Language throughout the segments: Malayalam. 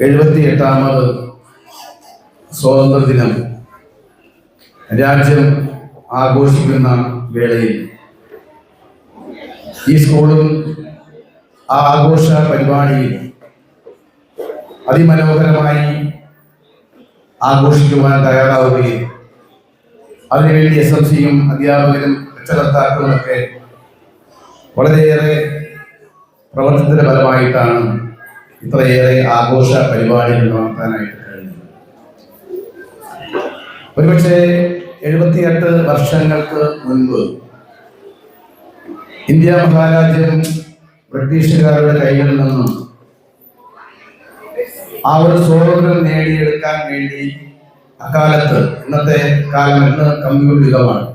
എഴുപത്തി എട്ടാമത് സ്വാതന്ത്ര്യ ദിനം രാജ്യം ആഘോഷിക്കുന്ന വേളയിൽ ഈ സ്കൂളും ആ ആഘോഷ പരിപാടിയിൽ അതിമനോഹരമായി ആഘോഷിക്കുവാൻ തയ്യാറാവുകയും അതിനുവേണ്ടി എസ് എം സിയും അധ്യാപകരും രക്ഷകർത്താക്കളും ഒക്കെ വളരെയേറെ പ്രവർത്തനത്തിന്റെ ഫലമായിട്ടാണ് ഇത്രയേറെ ആഘോഷ പരിപാടികൾ നടത്താനായിട്ട് കഴിഞ്ഞു. ഒരുപക്ഷെ എഴുപത്തിയെട്ട് വർഷങ്ങൾക്ക് മുൻപ് ഇന്ത്യ മഹാരാജ്യം ബ്രിട്ടീഷുകാരുടെ കയ്യിൽ നിന്നും ആ ഒരു സ്വാതന്ത്ര്യം നേടിയെടുക്കാൻ വേണ്ടി അക്കാലത്ത് ഇന്നത്തെ കാലം ഇന്ന് കമ്പ്യൂട്ടർ യുഗമാണ്.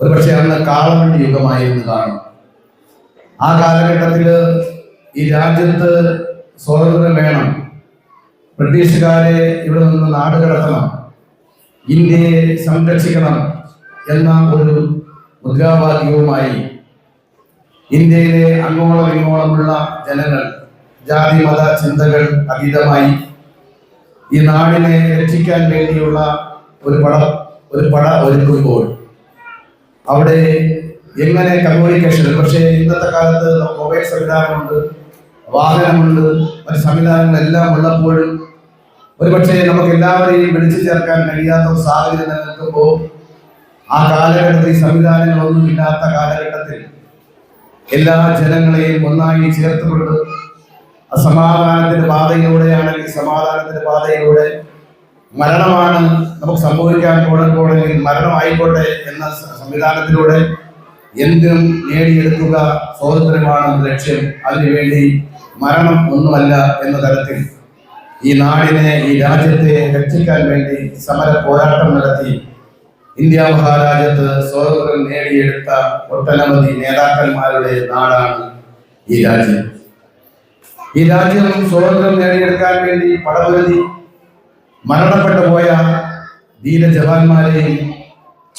ഒരുപക്ഷെ അന്ന് കാളവണ്ടി യുഗമായിരുന്നു കാണും ആ കാലഘട്ടത്തിൽ ഈ രാജ്യത്ത് സ്വാതന്ത്ര്യം വേണം. ബ്രിട്ടീഷുകാരെ ഇവിടെ നിന്ന് നാട് കടത്തണം. ഇന്ത്യയെ സംരക്ഷിക്കണം എന്ന ഒരു മുദ്രാവാക്യവുമായി ഇന്ത്യയിലെ അങ്ങോളം ഇങ്ങോളമുള്ള ജനങ്ങൾ ജാതി മത ചിന്തകൾ അതീതമായി ഈ നാടിനെ രക്ഷിക്കാൻ വേണ്ടിയുള്ള ഒരു പട ഒരു പട ഒരുക്കുമ്പോൾ അവിടെ എങ്ങനെ കമ്മ്യൂണിക്കേഷൻ പക്ഷേ ഇന്നത്തെ കാലത്ത് മൊബൈൽ സംവിധാനമുണ്ട് വാഹനമുണ്ട് മറ്റ് സംവിധാനങ്ങളെല്ലാം ഉള്ളപ്പോഴും ഒരു പക്ഷേ നമുക്ക് എല്ലാവരെയും വിളിച്ചു ചേർക്കാൻ കഴിയാത്ത ഒരു സാഹചര്യം നിലനിൽക്കുമ്പോൾ ആ കാലഘട്ടത്തിൽ സംവിധാനങ്ങളൊന്നും ഇല്ലാത്ത കാലഘട്ടത്തിൽ എല്ലാ ജനങ്ങളെയും ഒന്നായി ചേർത്തുകൊണ്ട് അസമാധാനത്തിന്റെ സമാധാനത്തിന്റെ പാതയിലൂടെയാണെങ്കിൽ സമാധാനത്തിന്റെ പാതയിലൂടെ മരണമാണ് നമുക്ക് സംഭവിക്കാൻ പോകുമ്പോഴെങ്കിൽ മരണമായിക്കോട്ടെ എന്ന സംവിധാനത്തിലൂടെ എന്തിനും നേടിയെടുക്കുക സ്വാതന്ത്ര്യമാണ് ലക്ഷ്യം അതിനുവേണ്ടി മരണം ഒന്നുമല്ല എന്ന തരത്തിൽ ഈ നാടിനെ ഈ രാജ്യത്തെ രക്ഷിക്കാൻ വേണ്ടി സമര പോരാട്ടം നടത്തി ഇന്ത്യ മഹാരാജ്യത്ത് സ്വാതന്ത്ര്യം നേടിയെടുത്ത ഒട്ടനവധി നേതാക്കന്മാരുടെ നാടാണ് ഈ രാജ്യം. ഈ രാജ്യം സ്വാതന്ത്ര്യം നേടിയെടുക്കാൻ വേണ്ടി പടപുരതി മരണപ്പെട്ടു പോയ ധീര ജവാന്മാരെയും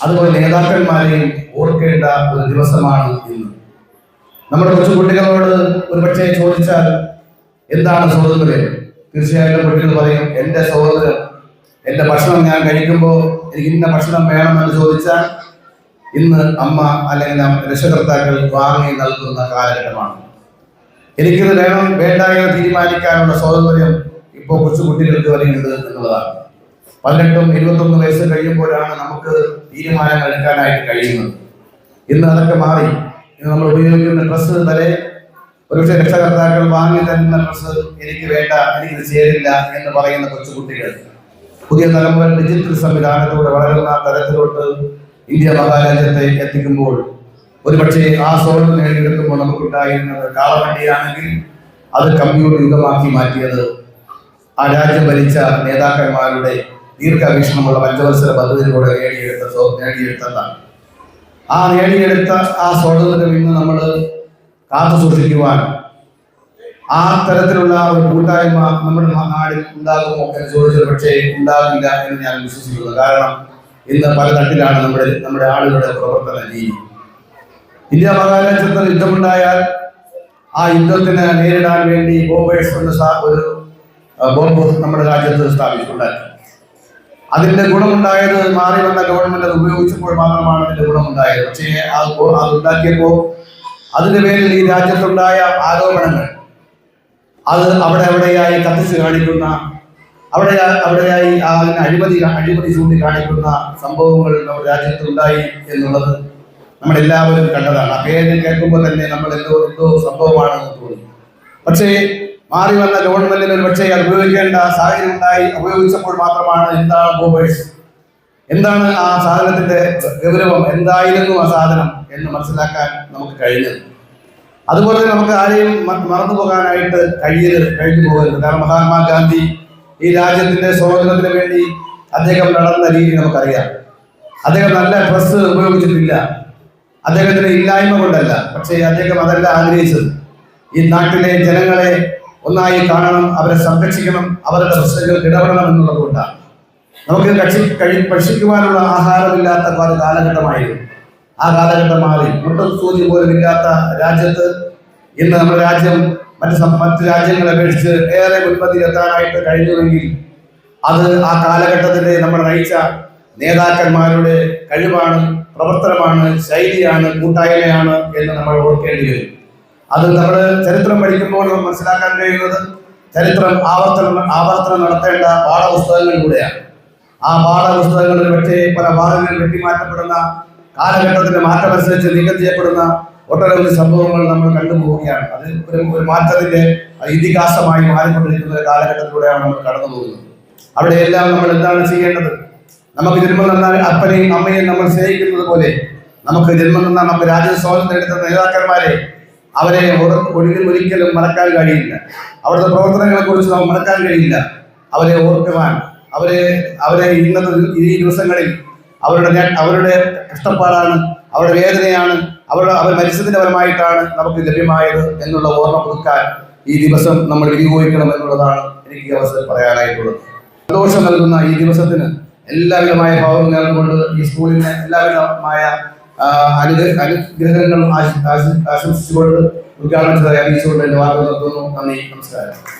അതുപോലെ നേതാക്കന്മാരെയും ഓർക്കേണ്ട ഒരു ദിവസമാണ് ഇന്ന്. നമ്മുടെ കൊച്ചു കുട്ടികളോട് ഒരുപക്ഷെ ചോദിച്ചാൽ എന്താണ് സ്വാതന്ത്ര്യം തീർച്ചയായിട്ടും കുട്ടികൾ പറയും എന്റെ സ്വാതന്ത്ര്യം എന്റെ ഭക്ഷണം ഞാൻ കഴിക്കുമ്പോൾ എനിക്ക് ഇന്ന ഭക്ഷണം വേണമെന്ന് ചോദിച്ചാൽ ഇന്ന് അമ്മ അല്ലെങ്കിൽ രക്ഷകർത്താക്കൾ വാങ്ങി നൽകുന്ന കാലഘട്ടമാണ്. എനിക്കിത് വേണം വേണ്ട എന്ന് തീരുമാനിക്കാനുള്ള സ്വാതന്ത്ര്യം ഇപ്പോൾ കൊച്ചു കുട്ടികൾക്ക് വരുന്നത് എന്നുള്ളതാണ്. പതിനെട്ടും ഇരുപത്തൊന്ന് വയസ്സ് കഴിയുമ്പോഴാണ് നമുക്ക് തീരുമാനങ്ങൾ എടുക്കാനായിട്ട് കഴിയുന്നത്. ഇന്ന് അതൊക്കെ മാറി. ഇന്ന് നമ്മൾ ഉപയോഗിക്കുന്ന ഡ്രസ്സ് വരെ ഒരുപക്ഷെ രക്ഷകർത്താക്കൾ വാങ്ങി തരുന്ന ഡ്രസ്സ് എനിക്ക് വേണ്ട എനിക്കിത് ചേരില്ല എന്ന് പറയുന്ന കൊച്ചുകുട്ടികൾ. പുതിയ തലമുറ ഡിജിറ്റൽ സംവിധാനത്തോടെ വളരുന്ന തരത്തിലോട്ട് ഇന്ത്യ മഹാരാജ്യത്തെ എത്തിക്കുമ്പോൾ ഒരുപക്ഷെ ആ സ്വാതന്ത്ര്യം നേടിയെടുക്കുമ്പോൾ നമുക്കുണ്ടായിരുന്നത് കാളവണ്ടിയാണെങ്കിൽ അത് കമ്പ്യൂട്ടർ യുഗമാക്കി മാറ്റിയത് ആ രാജ്യം ഭരിച്ച നേതാക്കന്മാരുടെ ദീർഘവീക്ഷണമുള്ള പഞ്ചവത്സര പദ്ധതിയിലൂടെ നേടിയെടുത്ത നേടിയെടുത്തതാണ് ആ നേടിയെടുത്ത ആ സ്വാതന്ത്ര്യം ഇന്ന് നമ്മൾ കാത്തു സൂക്ഷിക്കുവാൻ ആ തരത്തിലുള്ള ഒരു കൂട്ടായ്മ നമ്മുടെ നാടിൽ ഉണ്ടാകുമോ എന്ന് ചോദിച്ചത് പക്ഷേ ഉണ്ടാകില്ല എന്ന് ഞാൻ വിശ്വസിക്കുന്നു. കാരണം ഇന്ന് പല തട്ടിലാണ് നമ്മുടെ നമ്മുടെ ആളുകളുടെ പ്രവർത്തന രീതി. ഇന്ത്യ മഹാരാജ്യത്തിൽ യുദ്ധമുണ്ടായാൽ ആ യുദ്ധത്തിന് നേരിടാൻ വേണ്ടി ബോംബേഴ്സ് എന്ന ഒരു ബോംബ് നമ്മുടെ രാജ്യത്ത് സ്ഥാപിച്ചിട്ടുണ്ടായി അതിന്റെ ഗുണമുണ്ടായത് മാറി വന്ന ഗവൺമെന്റ് അത് ഉപയോഗിച്ചപ്പോൾ മാത്രമാണ് അതിന്റെ ഗുണമുണ്ടായത്. പക്ഷേ അത് പോ- അത് അതിന്റെ പേരിൽ ഈ രാജ്യത്തുണ്ടായ ആരോപണങ്ങൾ അത് അവിടെ അവിടെയായി കത്തിച്ച് കാണിക്കുന്ന അവിടെ അവിടെയായി അതിന് അഴിമതി അഴിമതി ചൂണ്ടിക്കാണിക്കുന്ന സംഭവങ്ങൾ നമ്മുടെ രാജ്യത്തുണ്ടായി എന്നുള്ളത് നമ്മളെല്ലാവരും കണ്ടതാണ്. ആ പേര് കേൾക്കുമ്പോൾ തന്നെ നമ്മൾ എന്തോ എന്തോ സംഭവമാണെന്ന് തോന്നി. പക്ഷേ മാറി വന്ന ഗവൺമെന്റിന് ഒരു പക്ഷേ അത് ഉപയോഗിക്കേണ്ട സാഹചര്യം ഉണ്ടായി. ഉപയോഗിച്ചപ്പോൾ മാത്രമാണ് എന്താണ് ബോബേഴ്സ് എന്താണ് ആ സാധനത്തിന്റെ ഗൗരവം എന്തായിരുന്നു ആ സാധനം എന്ന് മനസ്സിലാക്കാൻ നമുക്ക് കഴിഞ്ഞത്. അതുപോലെ തന്നെ നമുക്ക് ആരെയും മറന്നു പോകാനായിട്ട് കഴിയരുത് കഴിഞ്ഞു പോകരുത് കാരണം മഹാത്മാഗാന്ധി ഈ രാജ്യത്തിന്റെ സ്വാതന്ത്ര്യത്തിന് വേണ്ടി അദ്ദേഹം നടന്ന രീതി നമുക്കറിയാം. അദ്ദേഹം നല്ല ഡ്രസ്സ് ഉപയോഗിച്ചിട്ടില്ല. അദ്ദേഹത്തിന് ഇല്ലായ്മ കൊണ്ടല്ല. പക്ഷേ അദ്ദേഹം അതല്ല ആഗ്രഹിച്ചത്. ഈ നാട്ടിലെ ജനങ്ങളെ ഒന്നായി കാണണം അവരെ സംരക്ഷിക്കണം അവരുടെ പ്രശ്നങ്ങൾക്ക് ഇടപെടണം എന്നുള്ളത് കൊണ്ടാണ്. നമുക്ക് കക്ഷി കഴി ഭക്ഷിക്കുവാനുള്ള ആഹാരമില്ലാത്ത ഒരു കാലഘട്ടമായിരുന്നു. ആ കാലഘട്ടം മാറി മുട്ടും സൂചി പോലും ഇല്ലാത്ത രാജ്യത്ത് ഇന്ന് നമ്മുടെ രാജ്യം മറ്റ് മറ്റ് രാജ്യങ്ങളെ അപേക്ഷിച്ച് ഏറെ ഉൽപ്പത്തി എത്താനായിട്ട് കഴിഞ്ഞുവെങ്കിൽ അത് ആ കാലഘട്ടത്തിലെ നമ്മൾ നയിച്ച നേതാക്കന്മാരുടെ കഴിവാണ് പ്രവർത്തനമാണ് ശൈലിയാണ് കൂട്ടായ്മയാണ് എന്ന് നമ്മൾ ഓർക്കേണ്ടി വരും. അത് നമ്മൾ ചരിത്രം പഠിക്കുമ്പോൾ നമ്മൾ മനസ്സിലാക്കാൻ കഴിയുന്നത് ചരിത്രം ആവർത്തനം ആവർത്തനം നടത്തേണ്ട പാഠപുസ്തകങ്ങളിലൂടെയാണ് ആ പാഠപുസ്തകങ്ങളിൽ പക്ഷേ പല ഭാഗങ്ങളിൽ വെട്ടിമാറ്റപ്പെടുന്ന കാലഘട്ടത്തിന്റെ മാറ്റമനുസരിച്ച് നീക്കം ചെയ്യപ്പെടുന്ന ഒട്ടനവധി സംഭവങ്ങൾ നമ്മൾ കണ്ടുപോവുകയാണ് അത് ഒരു ഒരു മാറ്റത്തിന്റെ ഇതിഹാസമായി മാറിക്കൊണ്ടിരിക്കുന്ന കാലഘട്ടത്തിലൂടെയാണ് നമ്മൾ കടന്നു പോകുന്നത്. അവിടെയെല്ലാം നമ്മൾ എന്താണ് ചെയ്യേണ്ടത്? നമുക്ക് ജന്മം തന്നാൽ അപ്പനെയും അമ്മയെയും നമ്മൾ സ്നേഹിക്കുന്നത് പോലെ നമുക്ക് ജന്മം തന്നാൽ നമുക്ക് രാജ്യ സ്വാതന്ത്ര്യം എടുത്ത നേതാക്കന്മാരെ അവരെ ഒഴുകി ഒരിക്കലും മറക്കാൻ കഴിയില്ല. അവരുടെ പ്രവർത്തനങ്ങളെ കുറിച്ച് നമുക്ക് മറക്കാൻ കഴിയില്ല. അവരെ ഓർക്കുവാൻ അവരെ അവരെ ഇന്നത്തെ ഈ ദിവസങ്ങളിൽ അവരുടെ അവരുടെ കഷ്ടപ്പാടാണ് അവരുടെ വേദനയാണ് അവരുടെ അവർ മരിച്ചതിന്റെ ഫലമായിട്ടാണ് നമുക്ക് ലഭ്യമായത് എന്നുള്ള ഓർമ്മ പുതുക്കാൻ ഈ ദിവസം നമ്മൾ വിനിയോഗിക്കണം എന്നുള്ളതാണ് എനിക്ക് ഈ അവസരം പറയാനായിട്ടുള്ളത്. സന്തോഷം നൽകുന്ന ഈ ദിവസത്തിന് എല്ലാവിധമായ ഭാവം നേർന്നുകൊണ്ട് ഈ സ്കൂളിന് എല്ലാവിധമായ അനുഗ്രഹങ്ങളും ആശ- ആശ- ആശംസിച്ചുകൊണ്ട് ഉദ്ഘാടനം അറിയിച്ചുകൊണ്ട് എന്റെ വാർത്ത നിർത്തുന്നു. നന്ദി നമസ്കാരം.